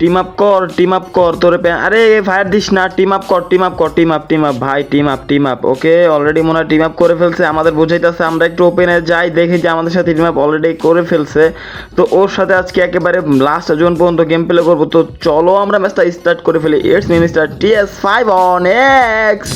Team up কর team up কর, তোরে আরে ফায়ার দিস না টিম আপ কর টিম আপ কর টিম আপ টিম আপ ভাই team up team up okay already মনে হয় টিম আপ করে ফেলছে, আমাদের বোঝাইতেছে, আমরা একটু ওপেনে যাই, দেখি যে আমাদের সাথে টিম আপ অলরেডি করে ফেলছে। তো ওর সাথে আজকে একেবারে লাস্ট জন পর্যন্ত গেম প্লে করব, তো চলো আমরা ম্যাচটা স্টার্ট করে ফেলি। It's minister TS five on X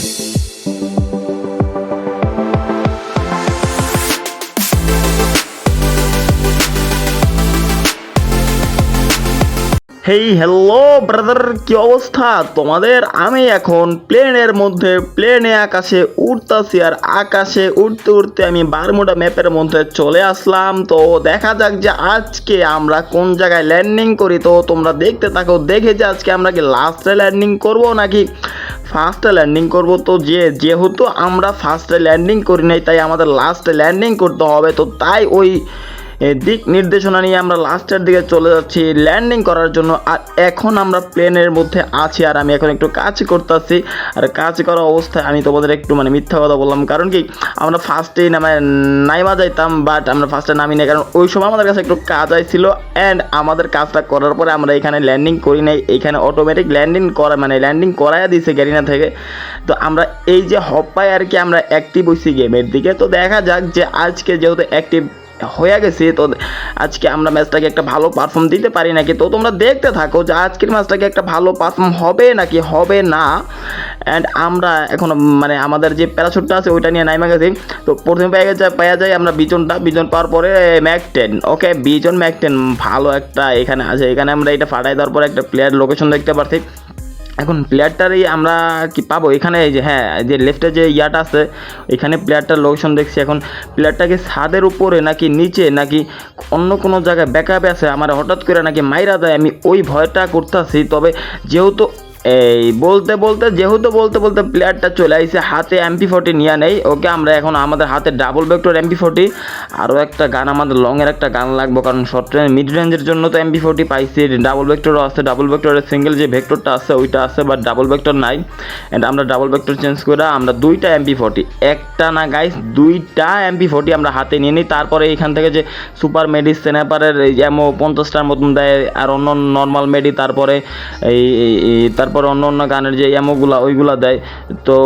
hey hello brother কি অবস্থা? তোমাদের? আমি এখন প্লেনের মধ্যে প্লেনে আকাশে উড়তাছি আর আকাশে উড়তে উড়তে আমি বারমুডা ম্যাপের মধ্যে চলে আসলাম। তো দেখা যাক যে আজকে আমরা কোন জায়গায় ল্যান্ডিং করি। তো তোমরা দেখতে থাকো, দেখে যে আজকে আমরা কি লাস্টে ল্যান্ডিং করব নাকি ফার্স্টে ল্যান্ডিং করব। তো যে, যেহেতু আমরা ফার্স্টে ল্যান্ডিং করি নাই, তাই আমাদের লাস্টে ল্যান্ডিং করতে হবে। তো তাই ওই দিক নির্দেশনা নিয়ে আমরা লাস্টের দিকে চলে যাচ্ছি। ল্যান্ডিং করার জন্য আর এখন আমরা প্লেনের মধ্যে আছি আর আমি এখন একটু কাজ করতেছি। আর কাজ করা অবস্থায় আমি তোমাদের একটু মানে মিথ্যা কথা বললাম। কারণ কি? আমরা ফার্স্টেই নামে নাইমা যাইতাম বাট আমরা ফার্স্টে নামি না কারণ ওই সময় আমাদের কাছে একটু কাজ আইছিল অ্যান্ড আমাদের কাজটা করার পরে আমরা এখানে ল্যান্ডিং করি নাই। এখানে অটোমেটিক ল্যান্ডিং করা মানে ল্যান্ডিং করাইয়া দিছে গ্যারিনা থেকে। তো আমরা এই যে হপ্পায় আর কি আমরা অ্যাক্টিভ হইছি গেমের দিকে। তো দেখা যাক যে আজকে যেহেতু অ্যাক্টিভ হয়ে গেছে। তো আজকে আমরা ম্যাচটাকে একটা ভালো পারফর্ম দিতে পারি নাকি? তো তোমরা দেখতে থাকো যে আজকের ম্যাচটাকে একটা ভালো পারফর্ম হবে নাকি হবে না। অ্যান্ড আমরা এখন মানে আমাদের যে প্যারাশুটটা আছে, ওইটা নিয়ে নাইমা গেছি। তো প্রথমে পেয়ে গেছে পেয়ে যায় আমরা বিজনটা, বিজন পাওয়ার পরে Mac ten. Okay vision Mac ten ভালো একটা এখানে আছে। এখানে আমরা এটা ফাটাই দেওয়ার পরে একটা প্লেয়ার লোকেশন দেখতে পারছি। এখন প্লেয়ারটারই আমরা কি পাবো? এখানে এই যে হ্যাঁ যে লেফটে যে ইয়াটা আছে, এখানে প্লেয়ারটার লোকেশন দেখছি। এখন প্লেয়ারটাকে ছাদের উপরে নাকি নিচে, নাকি অন্য কোনো জায়গায় ব্যাকআপে আছে? আমার হঠাৎ করে নাকি মাইরা দেয়, আমি ওই ভয়টা করতেছি। তবে যেহেতু এই, বলতে বলতে, যেহেতু বলতে বলতে প্লেয়ারটা চলে আইছে, হাতে এমপি ফোর্টি নিয়ে নেই, ওকে আমরা এখন আমাদের হাতে ডাবল ভেক্টর এমপি ফোর্টি আরও একটা গান আমাদের লংয়ের একটা গান লাগবে, কারণ শর্ট রেঞ্জ মিড রেঞ্জের জন্য তো এমপি ফোর্টি পাইছি ডাবল ভেক্টরও আছে ডাবল ভেক্টরের সিঙ্গেল যে ভেক্টরটা আছে, ওইটা আছে বাট ডাবল ভেক্টর নাই অ্যান্ড আমরা ডাবল ভেক্টর চেঞ্জ করে আমরা দুইটা এমপি ফোর্টি একটা না গাইস দুইটা এমপি ফোর্টি আমরা হাতে নিয়ে নিই, তারপরে এখান থেকে যে সুপার মেডি স্নেপারের এমও পঞ্চাশটার মতন দেয়, আর অন্য নর্মাল মেডি তারপরে এই, এই- তারপরে অন্য অন্য গানের যে এমোগুলা ওইগুলা দেয়। তো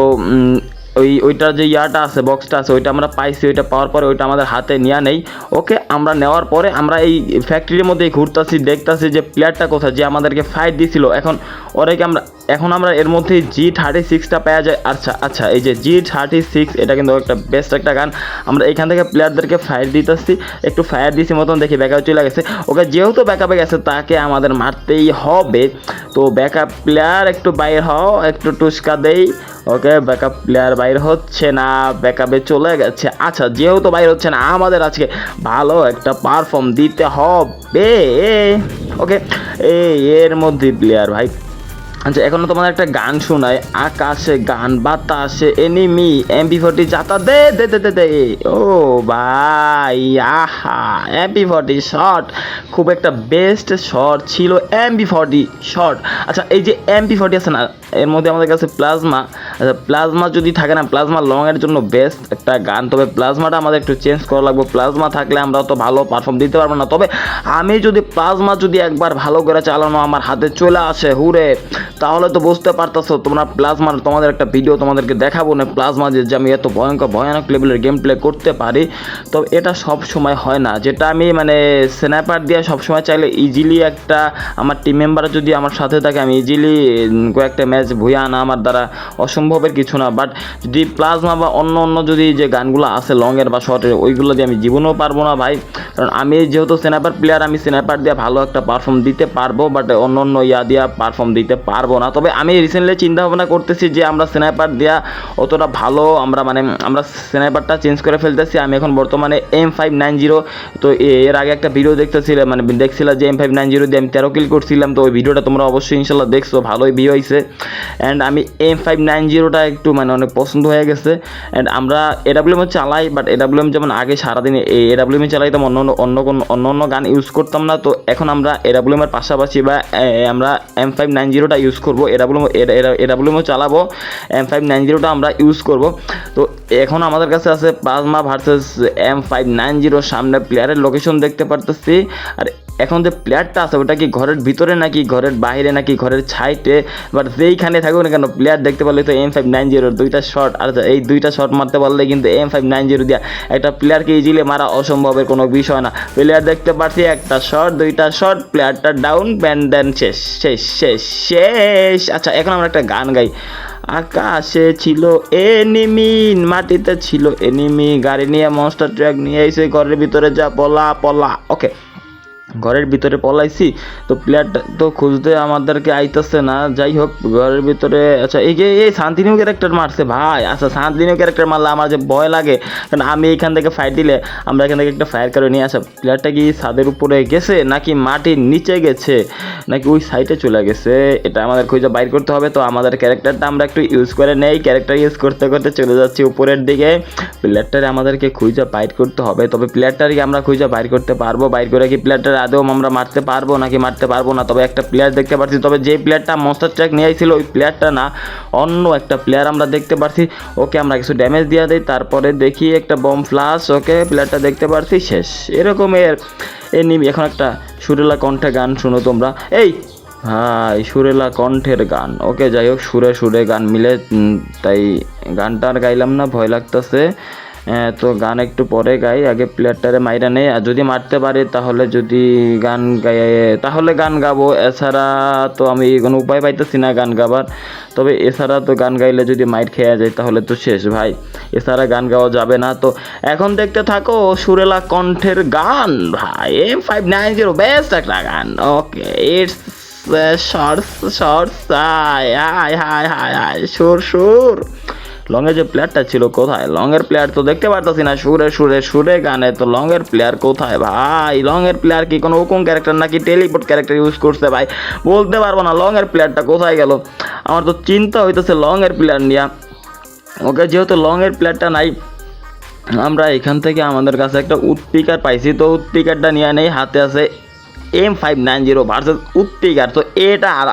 ওই ওইটার যে ইয়াটা আছে বক্সটা আছে, ওইটা আমরা পাইছি, ওইটা পাওয়ার পরে ওইটা আমাদের হাতে নেওয়া নেই। ওকে, আমরা নেওয়ার পরে আমরা এই ফ্যাক্টরির মধ্যে ঘুরতাছি, দেখতাছি যে প্লেয়ারটা কোথায়, যে আমাদেরকে ফাইট দিছিল। এখন ওরাকে আমরা, এখন আমরা এর মধ্যে জি থার্টি সিক্সটা পাওয়া যায়। আচ্ছা আচ্ছা এই যে জি থার্টি সিক্স এটা কিন্তু একটা বেস্ট একটা গান। আমরা এখান থেকে প্লেয়ারদেরকে ফায়ার দিতেছি, একটু ফায়ার দিছি মতন দেখি ব্যাকআপ চলে গেছে। ওকে, যেহেতু ব্যাকআপে গেছে, তাকে আমাদের মারতেই হবে। তো ব্যাকআপ প্লেয়ার একটু বাইর হও, একটু টুসকা দেই। ওকে ব্যাকআপ প্লেয়ার বাইর হচ্ছে না ব্যাকআপে চলে গেছে। আচ্ছা যেহেতু বাইর হচ্ছে না, আমাদের আজকে ভালো একটা পারফর্ম দিতে হবে। ওকে এর মধ্যে প্লেয়ার ভাই। আচ্ছা এখনও তোমাদের একটা গান শোনায় আকাশে গান, বাতাসে এনিমি এমপি ফোর্টি যাতা দে দে দে দে দে। ও ভাই, আহা এমপি ফোর্টি শট খুব একটা বেস্ট শট ছিল এমপি ফোর্টি শট আচ্ছা এই যে এমপি ফোর্টি আছে না এর মধ্যে আমাদের কাছে প্লাজমা। আচ্ছা প্লাজমা যদি থাকে না, প্লাজমা লং এর জন্য বেস্ট একটা গান। তবে প্লাজমাটা আমাদের একটু চেঞ্জ করা লাগবে। প্লাজমা থাকলে আমরা তো ভালো পারফর্ম দিতে পারব না। তবে আমি যদি প্লাজমা যদি একবার ভালো করে চালানো আমার হাতে চলে আসে, হুরে, তাহলে তো বুঝতে পারতেছো, তোমরা প্লাজমার তোমাদের একটা ভিডিও তোমাদেরকে দেখাবো না। প্লাজমা যে আমি এত ভয়ঙ্কর, ভয়ানক লেভেলের গেম প্লে করতে পারি। তো এটা সব সময় হয় না। যেটা আমি মানে স্ন্যাপার দিয়ে সব সময় চাইলে ইজিলি একটা আমার টিম মেম্বার যদি আমার সাথে থাকে, আমি ইজিলি কয়েকটা ম্যাচ ভুয়ে আনা আমার দ্বারা অসম্ভবের কিছু না। বাট যদি প্লাজমা বা অন্য অন্য যদি যে গানগুলো আছে লংয়ের বা শর্টের ওইগুলো দিয়ে আমি জীবনেও পারব না ভাই। কারণ আমি যেহেতু স্ন্যাপার প্লেয়ার আমি স্ন্যাপার দিয়ে ভালো একটা পারফর্ম দিতে পারব বাট অন্য অন্য ইয়া দিয়া পারফর্ম দিতে পারব না। তবে আমি রিসেন্টলি চিন্তা ভাবনা করতেছি যে আমরা স্ন্যাপার দেওয়া অতটা ভালো, আমরা মানে আমরা স্ন্যাপারটা চেঞ্জ করে ফেলতেছি। আমি এখন বর্তমানে এম ফাইভ নাইন জিরো তো এর আগে একটা ভিডিও দেখতেছিলাম মানে দেখছিলাম যে এম ফাইভ নাইন জিরো দিয়ে আমি তেরো কিল করছিলাম, তো ওই ভিডিওটা তোমরা অবশ্যই ইনশাল্লাহ দেখছ, ভালোই ভিউ হয়েছে অ্যান্ড আমি এম ফাইভ নাইন জিরোটা একটু মানে অনেক পছন্দ হয়ে গেছে। অ্যান্ড আমরা এডাব্লিউএম চালাই বাট এডাব্লিউএম যেমন আগে সারাদিনে এই এডাব্লিউএম চালাইতাম, অন্য অন্য অন্য কোনো অন্য অন্য গান ইউজ করতাম না। তো এখন আমরা এডাব্লিউএম এর পাশাপাশি বা আমরা এম ফাইভ নাইন জিরোটা ইউজ করব। এডাব্লিউএম এডাব্লিউএমও চালাবো। এম ফাইভ নাইন জিরোটা আমরা ইউজ করব। তো এখন আমাদের কাছে আছে plasma versus M five nine zero সামনে প্লেয়ারের লোকেশন দেখতে পারতেছি। আর এখন যে প্লেয়ারটা আছে, ওটা কি ঘরের ভিতরে নাকি ঘরের বাইরে নাকি ঘরের ছাইটে বাট যেইখানে থাকুক না কেন প্লেয়ার দেখতে পারলে তো এম ফাইভ নাইন জিরোর দুইটা শট আর এই দুইটা শট মারতে পারলে কিন্তু এম ফাইভ নাইন জিরো দিয়া একটা প্লেয়ারকে ইজিলি মারা অসম্ভবের কোনো বিষয় না। প্লেয়ার দেখতে পাচ্ছি একটা শট দুইটা শট প্লেয়ারটা ডাউন ব্যান্ড দেন শেষ শেষ শেষ শেষ। আচ্ছা এখন আমরা একটা গান গাই। আকাশে ছিল এনিমি মাটিতে ছিল এনিমি গাড়ি নিয়ে মনস্টার ট্র্যাক নিয়ে এসে ঘরের ভিতরে যা, পলা পলা। ওকে ঘরের ভিতরে পলাইছি, তো প্লেয়ারটা তো খুঁজতে আমাদেরকে আইতেছে না। যাই হোক, ঘরের ভিতরে আচ্ছা এই যে, এই শান্তিনিউ ক্যারেক্টার মারছে, ভাই আচ্ছা শান্তিনিউ ক্যারেক্টার মারলে আমার যে ভয় লাগে, কারণ আমি এখান থেকে ফায়ার দিলে আমরা এখান থেকে একটা ফায়ার করে নিয়ে আসা। প্লেয়ারটা কি ছাদের উপরে গেছে, নাকি মাটির নিচে গেছে, নাকি ওই সাইডে চলে গেছে? এটা আমাদের খুঁজে বাইর করতে হবে, তো আমাদের ক্যারেক্টারটা আমরা একটু ইউজ করে নেই। ক্যারেক্টার ইউজ করতে করতে চলে যাচ্ছি উপরের দিকে। প্লেয়ারটারে আমাদেরকে খুঁজে বাইর করতে হবে, তবে প্লেয়ারটারকে আমরা খুঁজে বাইর করতে পারব। বাইর করে কি প্লেয়ারটার আদৌ আমরা মারতে পারব নাকি মারতে পারব না? তবে একটা প্লেয়ার দেখতে পাচ্ছি তবে যে প্লেয়ারটা মনস্টার ট্র্যাক নিয়ে আইছিল, ওই প্লেয়ারটা না, অন্য একটা প্লেয়ার আমরা দেখতে পাচ্ছি ওকে আমরা কিছু ড্যামেজ দিয়ে দিই, তারপরে দেখি একটা বম ফ্লাশ ওকে প্লেয়ারটা দেখতে পাচ্ছি শেষ। এরকমের এনিমি এখন একটা সুরেলা কণ্ঠে গান শুনো তোমরা। এই ভাই সুরেলা কণ্ঠের গান। ওকে যাই হোক, সুরে সুরে গান মিলে তাই গানটা আর গাইলাম না, ভয় লাগতেছে। তো গান একটু পরে গাই, আগে প্লেয়ারটারে মাইরা নেই। আর যদি মারতে পারি, তাহলে যদি গান গাই তাহলে গান গাবো। এছাড়া তো আমি কোনো উপায় পাইতেছি না গান গাবার। তবে এছাড়া তো গান গাইলে যদি মাইর খেয়ে যায়, তাহলে তো শেষ ভাই। এছাড়া গান গাওয়া যাবে না। তো এখন দেখতে থাকো সুরেলা কণ্ঠের গান ভাই। M five nine zero best একটা গান। Okay it's shorts shorts hi hi hi hi hi সুর সুর। লংয়ের যে প্লেয়ারটা ছিল কোথায়? লংয়ের প্লেয়ার তো দেখতে পারতাছি না। সুরে সুরে সুরে গানে। তো লংয়ের প্লেয়ার কোথায় ভাই? লংয়ের প্লেয়ার কি কোনো হুকুম ক্যারেক্টার নাকি টেলিপোর্ট ক্যারেক্টার ইউজ করছে ভাই? বলতে পারব না লংয়ের প্লেয়ারটা কোথায় গেল। আমার তো চিন্তা হইতেছে লংয়ের প্লেয়ার নিয়ে। ওকে, যেহেতু লংয়ের প্লেয়ারটা নাই, আমরা এখান থেকে আমাদের কাছে একটা উৎপিকার পাইছি। তো উৎপিকারটা নিয়ে নেই, হাতে আছে M five nine zero versus উৎপিকার। তো এটা আর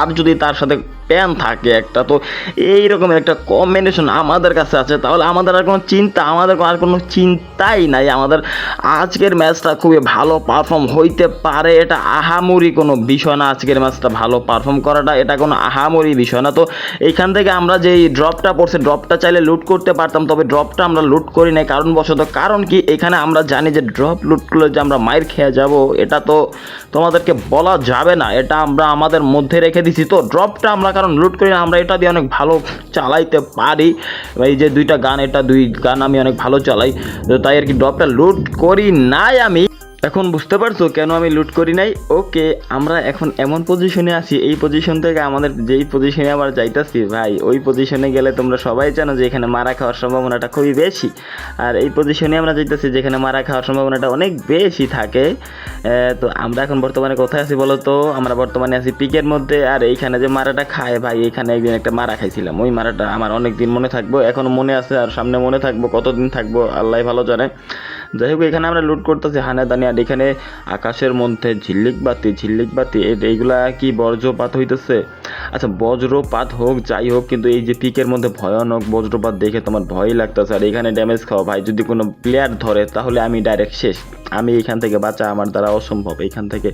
আর যদি তার সাথে প্যান থাকে একটা, তো এই রকমের একটা কম্বিনেশন আমাদের কাছে আছে। তাহলে আমাদের আর কোনো চিন্তা, আমাদের আর কোনো চিন্তাই নাই। আমাদের আজকের ম্যাচটা খুবই ভালো পারফর্ম হইতে পারে, এটা আহামরি কোনো বিষয় না। আজকের ম্যাচটা ভালো পারফর্ম করাটা, এটা কোনো আহামরি বিষয় না। তো এইখান থেকে আমরা যেই ড্রপটা পড়ছে ড্রপটা চাইলে লুট করতে পারতাম, তবে ড্রপটা আমরা লুট করি নাই। কারণবশত কারণ কি? এখানে আমরা জানি যে ড্রপ লুট করলে যে আমরা মাইর খেয়ে যাব, এটা তো তোমাদেরকে বলা যাবে না। এটা আমরা আমাদের মধ্যে রেখে দিছি। তো ড্রপটা আমরা কারণ লুট করি আমরা এটা দিয়ে অনেক ভালো চালাইতে পারি। এই যে দুইটা গান, এটা দুই গান আমি অনেক ভালো চালাই। তো তাই আর কি ড্রপটা লুট করি নাই আমি। এখন বুঝতে পারছ কেন আমি লুট করি নাই? ওকে আমরা এখন এমন পজিশনে আছি, এই পজিশন থেকে আমাদের যেই পজিশনে আবার যাইতাছি, ভাই, ওই পজিশনে গেলে তোমরা সবাই জানো যে এখানে মারা খাওয়ার সম্ভাবনাটা খুবই বেশি। আর এই পজিশনে আমরা যাইতেছি যেখানে মারা খাওয়ার সম্ভাবনাটা অনেক বেশি থাকে। তো আমরা এখন বর্তমানে কোথায় আছি বলো তো? আমরা বর্তমানে আছি পিকের মধ্যে, আর এইখানে যে মারাটা খায়, ভাই এইখানে একদিন একটা মারা খাইছিলাম। ওই মারাটা আমার অনেক দিন মনে থাকব, এখনও মনে আছে আর সামনে মনে থাকব, কতদিন থাকব, আল্লাহ ভালো জানে। যাই হোক এখানে আমরা লুট করতেছি। হানে দানি আর এখানে আকাশের মধ্যে ঝিল্লিক বাতি ঝিল্লিক বাতি এইগুলা কি বজ্রপাত হইতেছে? আচ্ছা বজ্রপাত হোক, যাই হোক, কিন্তু এই যে পিকের মধ্যে ভয়ানক বজ্রপাত দেখে তোমার ভয় লাগতেছে। আর এখানে ড্যামেজ খাওয়া, ভাই, যদি কোনো প্লেয়ার ধরে, তাহলে আমি ডাইরেক্ট শেষ। আমি এখান থেকে বাঁচা আমার দ্বারা অসম্ভব। এখান থেকে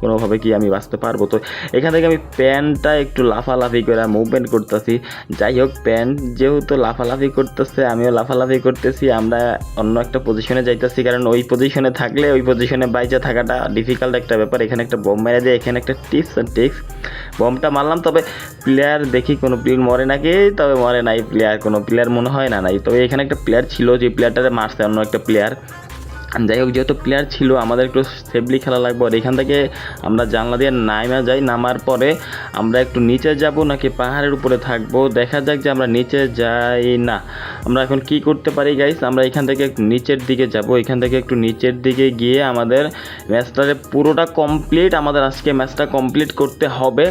কোনোভাবে কি আমি বাঁচতে পারব? তো এখান থেকে আমি প্যান্টটা একটু লাফালাফি করে মুভমেন্ট করতেছি। যাই হোক প্যান্ট যেহেতু লাফালাফি করতেছে, আমিও লাফালাফি করতেছি। আমরা অন্য একটা পজিশনে যাইতেছি কারণ ওই পজিশনে থাকলে, ওই পজিশনে বাইচা থাকাটা ডিফিকাল্ট একটা ব্যাপার। এখানে একটা বম মেরে দেয়, এখানে একটা টিপস অ্যান্ড টিক্স বমটা মারলাম, তবে প্লেয়ার দেখি কোনো প্লেয়ার মরে নাকি? তবে মরে নাই প্লেয়ার কোনো প্লেয়ার মনে হয় না নাই। তবে এখানে একটা প্লেয়ার ছিল, যে প্লেয়ারটাতে মারছে অন্য একটা প্লেয়ার যাই হোক, যেহেতু প্লেয়ার ছিল, আমাদের একটু সেফলি খেলা লাগবে। আর এখান থেকে আমরা জানলা দিয়ে নামা যাই, নামার পরে আমরা একটু নিচে যাব, নাকি পাহাড়ের উপরে থাকব? দেখা যাক যে আমরা নিচে যাই না। আমরা এখন কি করতে পারি গাইস আমরা এখান থেকে একটু নিচের দিকে যাব। এখান থেকে একটু নিচের দিকে গিয়ে আমাদের ম্যাচটারে পুরোটা কমপ্লিট আমাদের আজকে ম্যাচটা কমপ্লিট করতে হবে।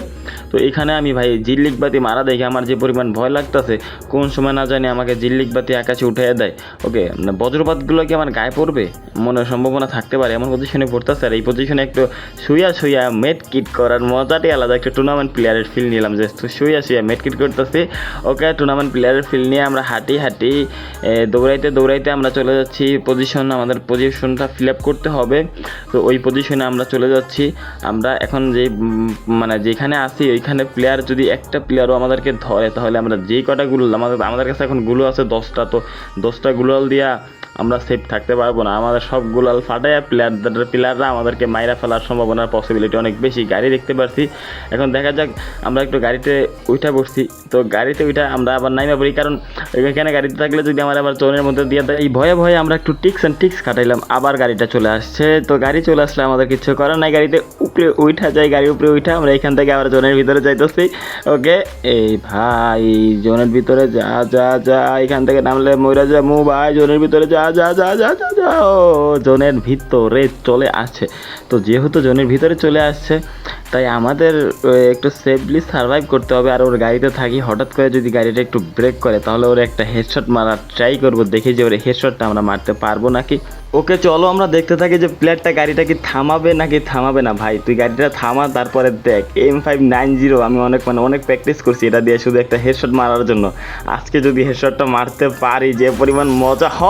তো এখানে আমি ভাই জিল্লিক বাতি মারা দেখে আমার যে পরিমাণ ভয় লাগতেছে, কোন সময় না জানি আমাকে জিল্লিক বাতি আকাশে উঠিয়ে দেয়। ওকে বজ্রপাতগুলো কি আমার গায়ে পড়বে? মনে সম্ভাবনা থাকতে পারে, এমন পজিশনে পড়তেছে। আর এই পজিশনে একটু শুইয়া শুইয়া মেট কিট করার মজাটাই আলাদা। একটা টুর্নামেন্ট প্লেয়ারের ফিল নিলাম যে শুইয়া শুইয়া মেট কিট করতেছি। ওকে টুর্নামেন্ট প্লেয়ারের ফিল নিয়ে আমরা হাঁটি হাঁটি দৌড়াইতে দৌড়াইতে আমরা চলে যাচ্ছি। পজিশন আমাদের পজিশনটা ফিল আপ করতে হবে। তো ওই পজিশনে আমরা চলে যাচ্ছি। আমরা এখন যে মানে যেখানে আছি, ওইখানে প্লেয়ার যদি একটা প্লেয়ারও আমাদেরকে ধরে, তাহলে আমরা যেই কটা গুলো, আমাদের আমাদের কাছে এখনগুলো আছে দশটা। তো দশটা গুলাল দিয়া আমরা সেফ থাকতে পারব না। আমাদের সব গুলাল ফাটাইয়া প্লেয়ারদের প্লেয়াররা আমাদেরকে মাইরা ফেলার সম্ভাবনার পসিবিলিটি অনেক বেশি। গাড়ি দেখতে পারছি। এখন দেখা যাক, আমরা একটু গাড়িতে উঠা বসছি। তো গাড়িতে উঠা আমরা আবার নাইমা পড়ি, কারণ এখানে গাড়িতে থাকলে যদি আমার আবার চোরের মধ্যে দিয়ে দেয়, এই ভয়ে ভয়ে আমরা একটু টিক্স অ্যান্ড টিক্স কাটাইলাম আবার গাড়িটা চলে আসছে। তো গাড়ি চলে আসলে আমাদের কিছু করার নাই। গাড়িতে উপরে উঠা যায় গাড়ির উপরে উঠা আমরা এখান থেকে আবার জোনের ভিতরে যাইতেছি। ওকে, এই ভাই, জোনের ভিতরে যা যা যা, এখান থেকে নামলে ময়রা যা মু ভাই, জোনের ভিতরে যা যা যা যা যা যা জোনের ভিতরে চলে আসছে তো যেহেতু জোনের ভিতরে চলে আসছে, তাই আমাদের একটু সেফলি সার্ভাইভ করতে হবে আর ওর গাড়িতে থাকি। হঠাৎ করে যদি গাড়িটা একটু ব্রেক করে, তাহলে ওর একটা হেডশট মারার ট্রাই করব, দেখি যে ওর হেডশটটা আমরা মারতে পারব নাকি। ওকে, চলো আমরা দেখতে থাকি যে প্লেয়ারটা গাড়িটা কি থামাবে নাকি থামাবে না। ভাই, তুই গাড়িটা থামা, তারপরে দেখ এম ফাইভ নাইন জিরো আমি অনেক মানে অনেক প্র্যাকটিস করছি এটা দিয়ে শুধু একটা হেডশট মারার জন্য। আজকে যদি হেডশটটা মারতে পারি, যে পরিমাণ মজা, হ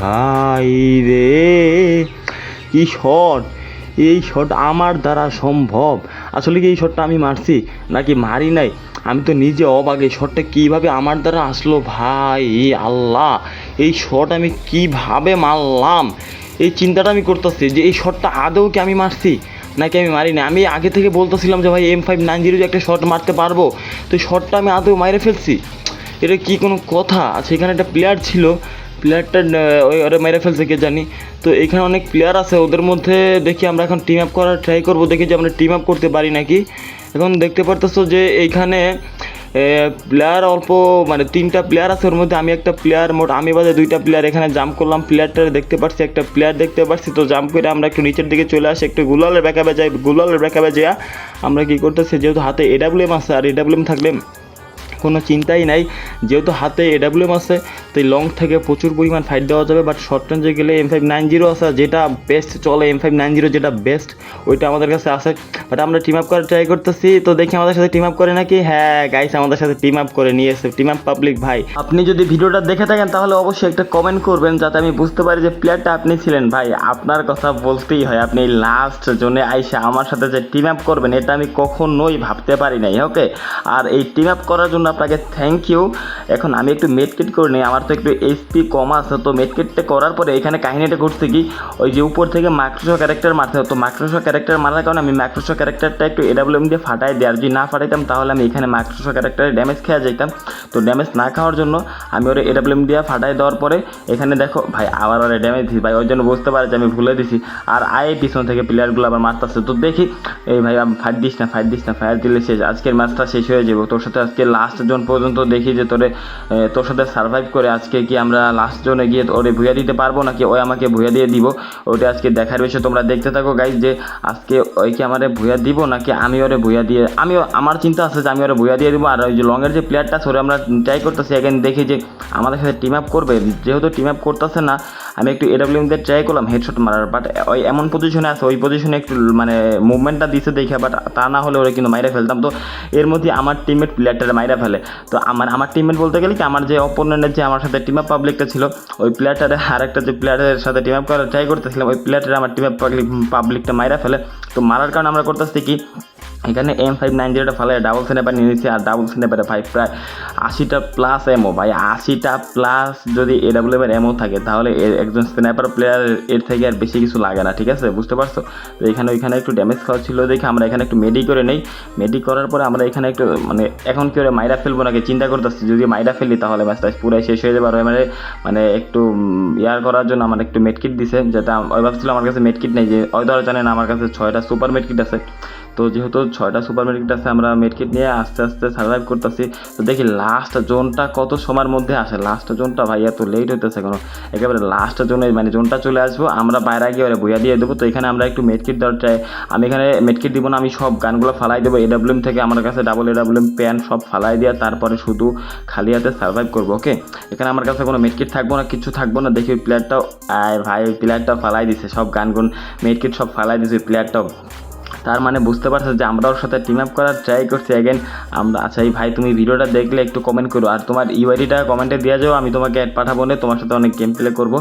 ভাই রে, কি শট? এই শট আমার দ্বারা সম্ভব। আসলে কি এই শটটা আমি মারছি নাকি মারি নাই? আমি তো নিজে অবাক, এই শটটা কীভাবে আমার দ্বারা আসলো ভাই? আল্লাহ, এই শট আমি কীভাবে মারলাম? এই চিন্তাটা আমি করতেছি যে এই শটটা আদৌ কি আমি মারছি নাকি আমি মারি না আমি আগে থেকে বলতেছিলাম যে ভাই এম ফাইভ নাইন জিরো একটা শট মারতে পারব। তো শটটা আমি আদৌ মাইরে ফেলছি। এটা কি কোনো কথা? এখানে একটা প্লেয়ার ছিল। প্লেয়ারটা ওই ওরা মেরে ফেলছে, কে জানি। তো এখানে অনেক প্লেয়ার আছে, ওদের মধ্যে দেখি আমরা এখন টিম আপ করার ট্রাই করব। দেখি যে আমরা টিম আপ করতে পারি নাকি। এখন দেখতে পারতেছো যে এইখানে প্লেয়ার অল্প মানে তিনটা প্লেয়ার আছে, ওর মধ্যে আমি একটা প্লেয়ার মোট আমি বাদে দুইটা প্লেয়ার এখানে জাম্প করলাম। প্লেয়ারটা দেখতে পাচ্ছি একটা প্লেয়ার দেখতে পাচ্ছি তো জাম্প করে আমরা একটু নিচের দিকে চলে আসি, একটু গুলালের ব্যাকাবে যাই গুলালের ব্যাকাবে যাই আমরা কী করতেছি, যেহেতু হাতে এডাব্লিউএম আছে, আর এডাব্লিউএম থাকলে কোনো চিন্তাই নাই। যেহেতু হাতে এডাব্লিউএম আছে তাই লং থেকে প্রচুর পরিমাণ ফাইট দেওয়া যাবে বাট শর্ট রেঞ্জে গেলে এম ফাইভ নাইন জিরো আছে, যেটা বেস্ট চলে এম ফাইভ নাইন জিরো যেটা বেস্ট ওইটা আমাদের কাছে আছে। বাট আমরা টিম আপ করার ট্রাই করতেছি, তো দেখি আমাদের সাথে টিম আপ করে নাকি? হ্যাঁ গাইস আমাদের সাথে টিম আপ করে নিয়ে এসে টিম আপ পাবলিক ভাই। আপনি যদি ভিডিওটা দেখে থাকেন, তাহলে অবশ্যই একটা কমেন্ট করবেন, যাতে আমি বুঝতে পারি যে প্লেয়ারটা আপনি ছিলেন। ভাই, আপনার কথা বলতেই হয়, আপনি লাস্ট জোনে আইসা আমার সাথে যে টিম আপ করবেন, এটা আমি কখনোই ভাবতে পারি নাই ওকে আর এই টিম আপ করার জন্য আপনাকে থ্যাংক ইউ এখন আমি একটু মেডকিট করে নিই, আমার তো একটু এইচপি কম আছে, তো মেডকিটটা করার পরে এখানে কাহিনীটা ঘটছে কি? ওই যে উপর থেকে মাইক্রোসো ক্যারেক্টার মারতে হতো মাইক্রোসো ক্যারেক্টার মারার কারণে আমি মাইক্রোসো ক্যারেক্টারটা একটু এডাব্লিউএম দিয়ে ফাটাই দিই। আর যদি না ফাটাইতাম, তাহলে আমি এখানে মাইক্রোসো ক্যারেক্টারে ড্যামেজ খেয়ে যেতাম তো ড্যামেজ না খাওয়ার জন্য আমি ওর এডাব্লিউএম দিয়ে ফাটাই দেওয়ার পরে এখানে দেখো, ভাই আবার ওরা ড্যামেজ দিই ভাই ওই জন্য বুঝতে পারে যে আমি ভুলে দিছি। আর আয়, পিছন থেকে প্লেয়ারগুলো আবার মারতেছে। তো দেখি, এই ভাই আমি ফাইট দিস না, ফাইট দিস না ফায়ার দিলে শেষ। আজকের ম্যাচটা শেষ হয়ে যাব। তোর সাথে আজকে লাস্ট জন পর্যন্ত দেখি যে তোরে তোর সাথে সার্ভাইভ করে আজকে কি আমরা লাস্ট জোনে গিয়ে ওরে ভুয়া দিতে পারব নাকি ওই আমাকে ভুয়া দিয়ে দিব? ওটা আজকে দেখার বিষয়, তোমরা দেখতে থাকো গাইজ যে আজকে ওই কি আমারে ভুয়া দিব নাকি আমি ওরে ভুয়া দিয়ে আমি আমার চিন্তা আছে যে আমি ওরে ভুয়া দিয়ে দিব আর ওই যে লংয়ের যে প্লেয়ারটা ওরে আমরা ট্রাই করতেছি এখন দেখি যে আমাদের সাথে টিম আপ করবে। যেহেতু টিম আপ করতেছে না, আমি একটু এডাব্লিউএম দিয়ে ট্রাই করলাম হেডশট মারার বাট ওই এমন পজিশনে আছে, ওই পজিশনে একটু মানে মুভমেন্টটা দিছে দেখে বাট তা না হলে ওরা কিন্তু মাইরা ফেলতাম। তো এর মধ্যে আমার টিমমেট প্লেয়ারটা মাইরা ফেলে। তো আমার আমার টিমমেট বলতে গেলে কি, আমার যে অপোনেন্টের যে আমার সাথে টিম আপ পাবলিকটা ছিল, ওই প্লেয়ারটারে আর একটা যে প্লেয়ারের সাথে টিম আপ করার ট্রাই করতেছিলাম, ওই প্লেয়ারটা আমার টিম আপ পাবলিকটা মাইরা ফেলে। তো মারার কারণে আমরা করতেছি কি এখানে এম ফাইভ নাইন জিরোটা ফেলে ডাবল স্ন্যাপার নিয়ে নিচ্ছি আর ডাবল স্ন্যাপারে ভাই প্রায় আশিটা প্লাস এমও ভাই। আশিটা প্লাস যদি এ ডাব্লিউ এর এমও থাকে, তাহলে একজন স্ন্যাপার প্লেয়ার এর থেকে আর বেশি কিছু লাগে না, ঠিক আছে? বুঝতে পারছ? তো এখানে ওইখানে একটু ড্যামেজ খাওয়া ছিল দেখে আমরা এখানে একটু মেডি করে নেই। মেডি করার পরে আমরা এখানে একটু মানে এখন কি ওরা মাইরা ফেলব নাকি? চিন্তা করতেছি, যদি মাইরা ফেলি তাহলে ম্যাচটা পুরাই শেষ হয়ে যাবে। আর মানে মানে একটু ইয়ার করার জন্য আমার একটু মেডকিট দিছে, যেটা ওই ভাবছিল আমার কাছে মেডকিট নেই, যে ওই ধরো জানেন আমার কাছে ছয়টা সুপার মেডকিট আছে। তো যেহেতু ছয়টা সুপার মেডকিট আছে, আমরা মেডকিট নিয়ে আস্তে আস্তে সার্ভাইভ করতেছি। তো দেখি লাস্ট জোনটা কত সময়ের মধ্যে আসে? লাস্ট জোনটা ভাই এত লেট হইতেছে কোনো একেবারে লাস্ট জোনে মানে জোনটা চলে আসব, আমরা বাইরে গিয়ে ওরা বইয়া দিয়ে দেবো। তো এখানে আমরা একটু মেডকিট দেওয়ার চাই আমি এখানে মেডকিট দিব না, আমি সব গানগুলো ফালাই দেবো। এডাব্লিউএম থেকে আমার কাছে ডাবল এডাব্লিউএম প্যান সব ফালাই দিয়ে তারপরে শুধু খালি হাতে সার্ভাইভ করব ওকে এখানে আমার কাছে কোনো মেডকিট থাকব না, কিছু থাকব না। দেখি ওই প্লেয়ারটাও আয় ভাই, ওই ফালাই দিছে, সব গান গুন মেডকিট সব ফালাই দিছে, ওই প্লেয়ারটাও তার মানে বুঝতে পারছ যে আমরা ওর সাথে টিম আপ করার ট্রাই করছি অ্যাগেন আমরা আচ্ছা এই ভাই, তুমি ভিডিওটা দেখলে একটু কমেন্ট করো। আর তোমার ইউআইডিটা কমেন্টে দিয়ে যাও, আমি তোমাকে অ্যাড পাঠাবো না, তোমার সাথে অনেক গেম প্লে করব।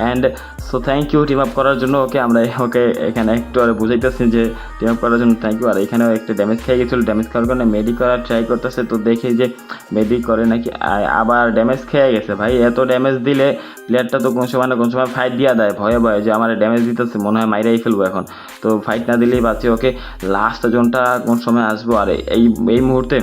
And so thank you team up করার জন্য। ওকে আমরা ওকে এখানে একটু আর বুঝাইতেছি যে টিম আপ করার জন্য থ্যাংক ইউ আর এখানেও একটা ড্যামেজ খেয়ে গেছিল। ড্যামেজ খাওয়ার কারণে মেডি করার ট্রাই করতেছে। তো দেখি যে মেডি করে নাকি আবার ড্যামেজ খেয়ে গেছে। ভাই, এত ড্যামেজ দিলে প্লেয়ারটা তো কোন সময় না কোন সময় ফাইট দিয়ে দেয়। ভয়ে ভয়ে যে আমার ড্যামেজ দিতেছে, মনে হয় মাইরাই ফেলব এখন। তো ফাইট না দিলেই বাঁচি ওকে লাস্ট জোনটা কোন সময় আসব? আর এই এই মুহূর্তে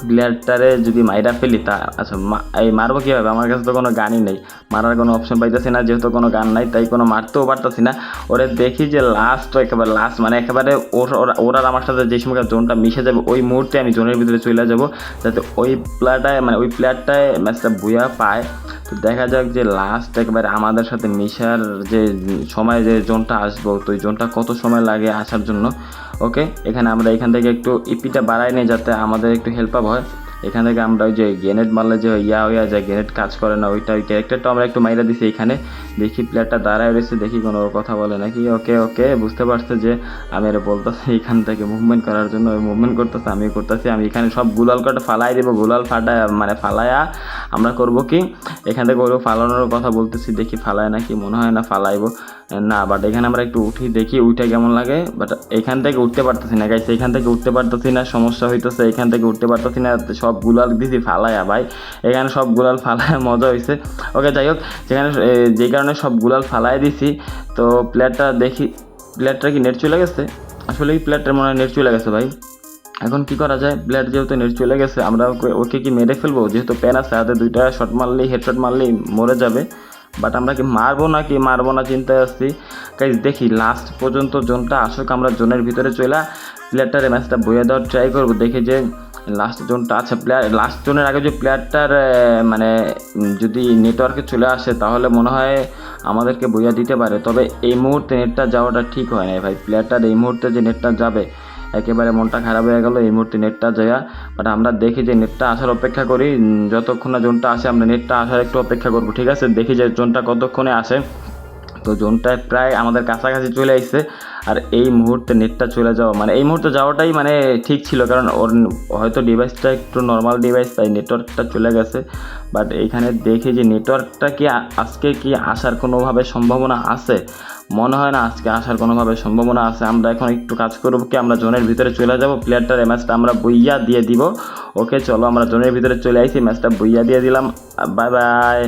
প্লেয়ারটারে যদি মাইরা ফেলি তা আচ্ছা এই মারবো কীভাবে? আমার কাছে তো কোনো গানই নেই। মারার কোনো অপশন পাইতেছি না, যেহেতু কোনো গান নাই, তাই কোনো মারতেও পারতেছি না। ওরে দেখি যে লাস্ট একেবারে লাস্ট মানে একেবারে ওর ওরা- আমার সাথে যে সময় জোনটা মিশে যাবে, ওই মুহূর্তে আমি জোনের ভিতরে চলে যাব, যাতে ওই প্লেয়ারটায় মানে ওই প্লেয়ারটায় ম্যাচটা বুয়া পায়। তো দেখা যাক যে লাস্ট একবারে আমাদের সাথে মিশার যে সময় যে জোনটা আসব, তো ওই জোনটা কত সময় লাগে আসার জন্য? ওকে এখানে আমরা এখান থেকে একটু ইপিটা বাড়াই নিই যাতে আমাদের একটু হেল্প আপ হয়। এখান থেকে আমরা ওই যে গ্রেনেড মারলে যে ইয়া হইয়া যায় গ্রেনেড কাজ করে না, ওইটা ওই ক্যারেক্টারটা আমরা একটু মাইরা দিছি এখানে। দেখি প্লেয়ারটা দাঁড়ায় রয়েছে, দেখি কোনো কথা বলে নাকি। ওকে ওকে বুঝতে পারছে যে আমি আর বলতেছি এখান থেকে মুভমেন্ট করার জন্য, ওই মুভমেন্ট করতেছে আমি করতেছি, আমি এখানে সব গুলাল কটা ফালাই দেবো, গুলাল ফাটায় মানে ফালায়া আমরা করব কি? এখান থেকে ওরও ফালানোর কথা বলতেছি, দেখি ফালায় নাকি, মনে হয় না ফালাইবো। না বাট এখানে আমরা একটু উঠি, দেখি উঠে কেমন লাগে বাট এখান থেকে উঠতে পারতেছি না গাইছে এখান থেকে উঠতে পারতেছি না, সমস্যা হইতেছে, এখান থেকে উঠতে পারতেছি না সব গুলাল দিছি ফালায়া ভাই। এখানে সব গুলাল ফালায় মজা হয়েছে ওকে যাই হোক যেখানে এ, যে কারণে সব গুলাল ফালায় দিছি তো প্লেয়ারটা দেখি প্লেয়ারটা কি নেট চলে গেছে? আসলে এই প্লেয়ারটার মনে হয় নেট চলে গেছে ভাই। এখন কি করা যায়? প্লেয়ার যেহেতু নেট চলে গেছে আমরা ওকে কি মেরে ফেলব? যেহেতু প্যান আছে হাতে দুইটা শট মারলেই হেডশট মারলেই মরে যাবে। বাট আমরা কি মারবো না কি মারবো না চিন্তায় আসছি গাইজ দেখি লাস্ট পর্যন্ত জোনটা আসুক আমরা জোনের ভিতরে চলে প্লেয়ারটার ম্যাচটা বইয়ে দেওয়ার ট্রাই করব। দেখি যে লাস্ট জোনটা আছে। প্লেয়ার লাস্ট জোনের আগে যে প্লেয়ারটার মানে যদি নেটওয়ার্কে চলে আসে, তাহলে মনে হয় আমাদেরকে বইয়া দিতে পারে। তবে এই মুহূর্তে নেটটা যাওয়াটা ঠিক হয় না ভাই। প্লেয়ারটার এই মুহূর্তে যে নেটটা যাবে, একেবারে মনটা খারাপ হয়ে গেল এই মুহূর্তে নেটটা যায় বাট আমরা দেখি যে নেটটা আসার অপেক্ষা করি। যতক্ষণ না জোনটা আসে, আমরা নেটটা আসার একটু অপেক্ষা করব, ঠিক আছে? দেখি যে জোনটা কতক্ষণে আসে। তো জোনটায় প্রায় আমাদের কাছাকাছি চলে আসছে আর এই মুহূর্তে নেটটা চলে যাওয়া মানে এই মুহূর্তে যাওয়াটাই মানে ঠিক ছিল, কারণ ওর হয়তো ডিভাইসটা একটু নর্মাল ডিভাইস তাই নেটওয়ার্কটা চলে গেছে। বাট এইখানে দেখি যে নেটওয়ার্কটা কি আজকে কি আসার কোনোভাবে সম্ভাবনা আছে? মনে হয় না আজকে আসার কোনোভাবে সম্ভাবনা আছে। আমরা এখন একটু কাজ করব কি, আমরা জোনের ভিতরে চলে যাব। প্লেয়ারটার ম্যাচটা আমরা বইয়া দিয়ে দিব। ওকে চলো আমরা জোনের ভিতরে চলে আইছি। ম্যাচটা বইয়া দিয়ে দিলাম। Bye bye